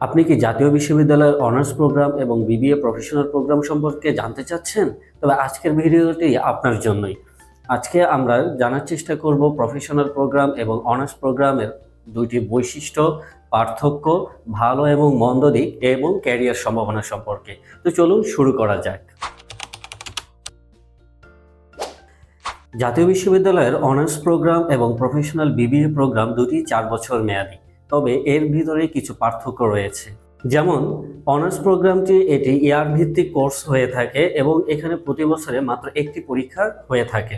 আপনি কি জাতীয় বিশ্ববিদ্যালয়ের অনার্স প্রোগ্রাম এবং বিবিএ প্রফেশনাল প্রোগ্রাম সম্পর্কে জানতে চাচ্ছেন? তবে আজকের ভিডিওটি আপনার জন্যই। আজকে আমরা জানার চেষ্টা করব প্রফেশনাল প্রোগ্রাম এবং অনার্স প্রোগ্রামের দুইটি বৈশিষ্ট্য, পার্থক্য, ভালো এবং মন্দ দিক এবং ক্যারিয়ার সম্ভাবনা সম্পর্কে। তো চলুন শুরু করা যাক। জাতীয় বিশ্ববিদ্যালয়ের অনার্স প্রোগ্রাম এবং প্রফেশনাল বিবিএ প্রোগ্রাম দুটি চার বছর মেয়াদী। তবে এর ভিতরে কিছু পার্থক্য রয়েছে। যেমন, অনার্স প্রোগ্রামটি এটি ইয়ার ভিত্তিক কোর্স হয়ে থাকে এবং এখানে প্রতি বছরে মাত্র একটি পরীক্ষা হয়ে থাকে।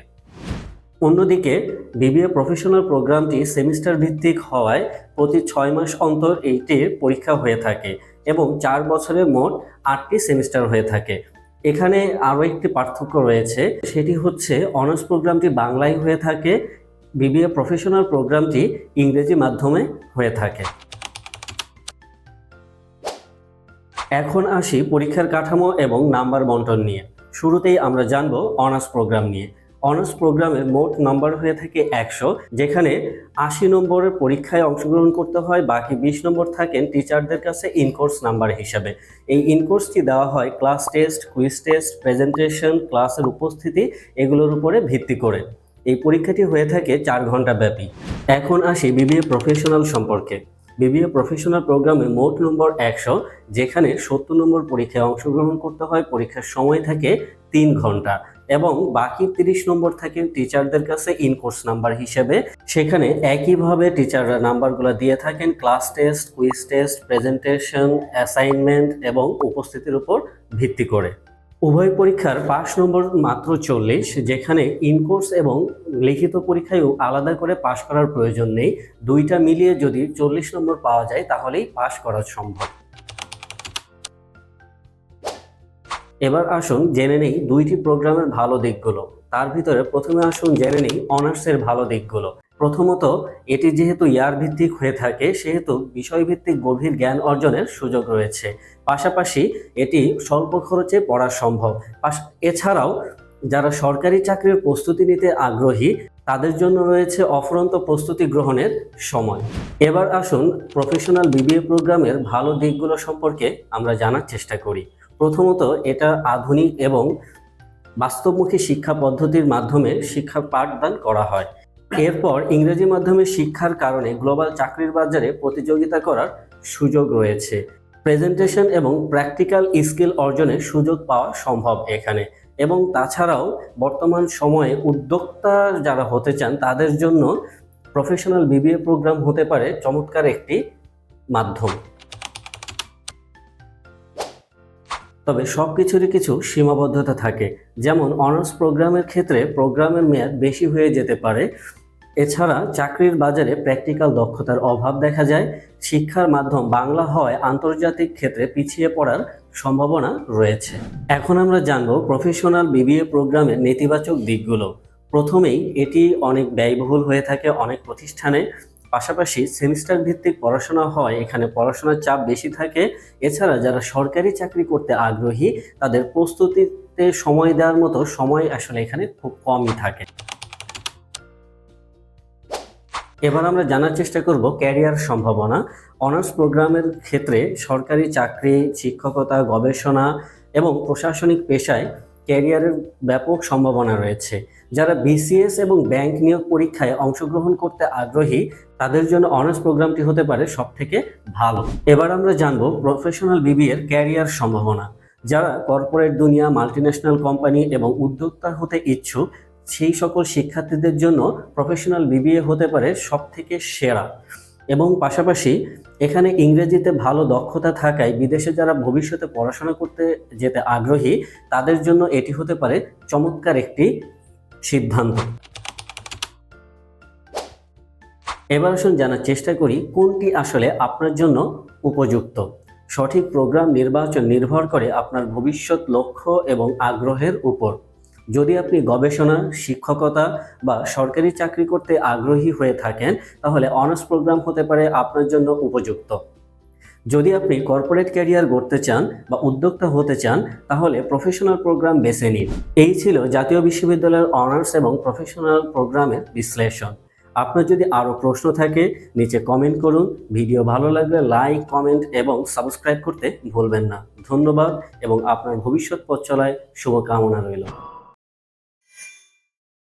অন্যদিকে, বিবিএ প্রফেশনাল প্রোগ্রামটি সেমিস্টার ভিত্তিক হওয়ায় প্রতি ছয় মাস অন্তর এইটির পরীক্ষা হয়ে থাকে এবং চার বছরে মোট আটটি সেমিস্টার হয়ে থাকে। এখানে আরও একটি পার্থক্য রয়েছে, সেটি হচ্ছে অনার্স প্রোগ্রামটি বাংলায় হয়ে থাকে বিবিএ প্রফেশনাল প্রোগ্রামটি ইংরেজি মাধ্যমে হয়ে থাকে। এখন আসি পরীক্ষার কাঠামো এবং নাম্বার বন্টন নিয়ে। শুরুতেই আমরা জানব অনার্স প্রোগ্রাম নিয়ে। অনার্স প্রোগ্রামের মোট নাম্বার হয়ে থাকে একশো, যেখানে আশি নম্বরের পরীক্ষায় অংশগ্রহণ করতে হয়, বাকি বিশ নম্বর থাকেন টিচারদের কাছে ইনকোর্স নাম্বার হিসাবে। এই ইনকোর্সটি দেওয়া হয় class test, quiz test, presentation, ক্লাসের উপস্থিতি, এগুলোর উপরে ভিত্তি করে। এই পরীক্ষাটি হয়ে থাকে চার ঘণ্টা ব্যাপী। এখন আসি বিবিএ প্রফেশনাল সম্পর্কে। বিবিএ প্রফেশনাল প্রোগ্রামে মোট নম্বর একশো, যেখানে সত্তর নম্বর পরীক্ষায় অংশগ্রহণ করতে হয়, পরীক্ষার সময় থাকে তিন ঘণ্টা এবং বাকি তিরিশ নম্বর থাকে টিচারদের কাছে ইনকোর্স নাম্বার হিসেবে। সেখানে একইভাবে টিচাররা নাম্বারগুলো দিয়ে থাকেন, class test, quiz test, presentation, assignment এবং উপস্থিতির উপর ভিত্তি করে। উভয় পরীক্ষার পাস নম্বর মাত্র চল্লিশ, যেখানে ইনকোর্স এবং লিখিত পরীক্ষায়ও আলাদা করে পাশ করার প্রয়োজন নেই। দুইটা মিলিয়ে যদি চল্লিশ নম্বর পাওয়া যায়, তাহলেই পাশ করা সম্ভব। এবার আসুন, জেনে নেই দুইটি প্রোগ্রামের ভালো দিকগুলো। তার ভিতরে প্রথমে আসুন, জেনে নেই অনার্সের ভালো দিকগুলো। প্রথমত, এটি যেহেতু ইয়ার ভিত্তিক হয়ে থাকে, সেহেতু বিষয়ভিত্তিক গভীর জ্ঞান অর্জনের সুযোগ রয়েছে। পাশাপাশি, এটি স্বল্প খরচে পড়া সম্ভব। এছাড়াও, যারা সরকারি চাকরির প্রস্তুতি নিতে আগ্রহী, তাদের জন্য রয়েছে অফুরন্ত প্রস্তুতি গ্রহণের সময়। এবার আসুন প্রফেশনাল বিবিএ প্রোগ্রামের ভালো দিকগুলো সম্পর্কে আমরা জানার চেষ্টা করি। প্রথমত, এটা আধুনিক এবং বাস্তবমুখী শিক্ষা পদ্ধতির মাধ্যমে শিক্ষা পাঠদান করা হয়। এরপর ইংরেজি মাধ্যমে শিক্ষার কারণে গ্লোবাল চাকরির বাজারে প্রতিযোগিতা করার সুযোগ রয়েছে। প্রেজেন্টেশন এবং প্র্যাকটিক্যাল স্কিল অর্জনের সুযোগ পাওয়া সম্ভব এখানে। এবং তাছাড়াও বর্তমান সময়ে উদ্যোক্তা যারা হতে চান, তাদের জন্য প্রফেশনাল বিবিএ প্রোগ্রাম হতে পারে চমৎকার একটি মাধ্যম। তবে সব কিছুরই কিছু সীমাবদ্ধতা থাকে। যেমন, অনার্স প্রোগ্রামের ক্ষেত্রে প্রোগ্রামের মেয়াদ বেশি হয়ে যেতে পারে। এছাড়া চাকরির বাজারে প্র্যাকটিক্যাল দক্ষতার অভাব দেখা যায়। শিক্ষার মাধ্যম বাংলা হয় আন্তর্জাতিক ক্ষেত্রে পিছিয়ে পড়ার সম্ভাবনা রয়েছে। এখন আমরা জানব প্রফেশনাল বিবিএ প্রোগ্রামের নেতিবাচক দিকগুলো। প্রথমেই এটি অনেক ব্যয়বহুল হয়ে থাকে অনেক প্রতিষ্ঠানে। পাশাপাশি সেমিস্টার ভিত্তিক পড়াশোনা হয় এখানে পড়াশোনার চাপ বেশি থাকে। এছাড়া যারা সরকারি চাকরি করতে আগ্রহী, তাদের প্রস্তুতিতে সময় দেওয়ার মতো সময় আসলে এখানে খুব কমই থাকে। এবার আমরা জানার চেষ্টা করব ক্যারিয়ার সম্ভাবনা। অনার্স প্রোগ্রামের ক্ষেত্রে সরকারি চাকরি, শিক্ষকতা, গবেষণা এবং প্রশাসনিক পেশায় ক্যারিয়ারের ব্যাপক সম্ভাবনা রয়েছে। যারা বিসিএস এবং ব্যাংক নিয়োগ পরীক্ষায় অংশগ্রহণ করতে আগ্রহী, তাদের জন্য অনার্স প্রোগ্রামটি হতে পারে সব থেকে ভালো। এবার আমরা জানব প্রফেশনাল বিবিএর ক্যারিয়ার সম্ভাবনা। যারা কর্পোরেট দুনিয়া, মাল্টিন্যাশনাল কোম্পানি এবং উদ্যোক্তা হতে ইচ্ছুক সেই সকল শিক্ষার্থীদের জন্য প্রফেশনাল বিবিএ হতে পারে সব থেকে সেরা। এবং পাশাপাশি এখানে ইংরেজিতে ভালো দক্ষতা থাকায় বিদেশে যারা ভবিষ্যতে পড়াশোনা করতে যেতে আগ্রহী, তাদের জন্য এটি হতে পারে চমৎকার একটি সিদ্ধান্ত। এবার আসুন জানার চেষ্টা করি, কোনটি আসলে আপনার জন্য উপযুক্ত? সঠিক প্রোগ্রাম নির্বাচন নির্ভর করে আপনার ভবিষ্যৎ লক্ষ্য এবং আগ্রহের উপর। যদি আপনি গবেষণা, শিক্ষকতা বা সরকারি চাকরি করতে আগ্রহী হয়ে থাকেন, তাহলে অনার্স প্রোগ্রাম হতে পারে আপনার জন্য উপযুক্ত। যদি আপনি কর্পোরেট ক্যারিয়ার গড়তে চান বা উদ্যোক্তা হতে চান, তাহলে প্রফেশনাল প্রোগ্রাম বেছে নিন। এই ছিল জাতীয় বিশ্ববিদ্যালয়ের অনার্স এবং প্রফেশনাল প্রোগ্রামের বিশ্লেষণ। আপনার যদি আরও প্রশ্ন থাকে, নিচে কমেন্ট করুন। ভিডিও ভালো লাগলে লাইক, কমেন্ট এবং সাবস্ক্রাইব করতে ভুলবেন না। ধন্যবাদ এবং আপনার ভবিষ্যৎ পথ চলায় শুভকামনা রইল।